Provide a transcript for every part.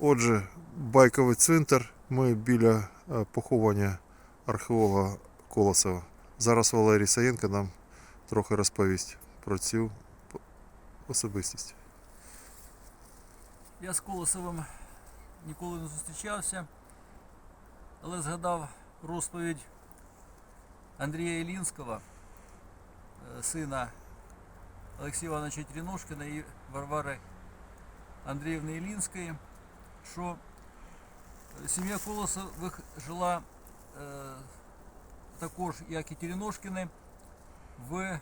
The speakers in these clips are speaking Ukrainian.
Отже, байковий цвинтар. Ми біля е, поховання археолога Колосова. Зараз Валерій Саєнко нам трохи розповість про цю особистість. Я з Колосовим ніколи не зустрічався, але згадав розповідь Андрія Ілінського, е, сина Олексія Івановича Тріношкіна і Варвари Андріївни Ілінської, що сім'я Колосових жила е, також, як і Тіріношкіни, в е,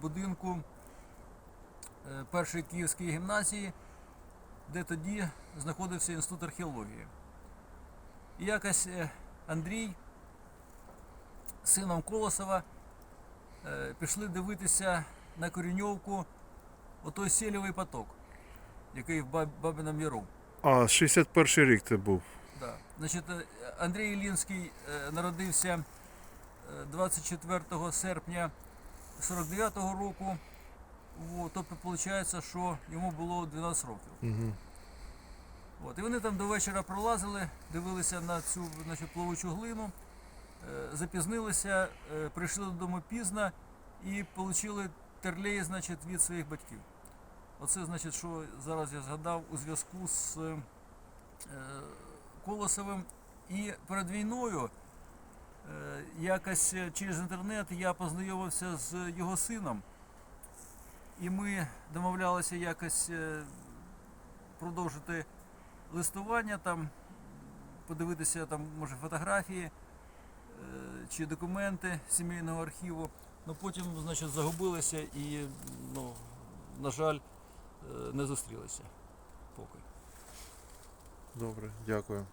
будинку е, першої Київської гімназії, де тоді знаходився інститут археології. І якось е, Андрій сином Колосова е, пішли дивитися на Коріньовку отой сільовий поток, який в Баб- Бабиному Яру. А, 61 рік це був. Да. Значить, е, Андрій Ілінський е, народився е, 24 серпня 49-го року. От, тобто, виходить, що йому було 12 років. Угу. От, і вони там до вечора пролазили, дивилися на цю значить, плавучу глину, е, запізнилися, е, прийшли додому пізно і отримали терлей значить, від своїх батьків. Оце значить, що зараз я згадав у зв'язку з е, Колосовим. І перед війною е, якось через інтернет я познайомився з його сином. І ми домовлялися якось е, продовжити листування, там, подивитися там, може, фотографії е, чи документи сімейного архіву. Ну потім, значить, загубилися і, ну, на жаль, е, не зустрілися поки. Добре, дякую.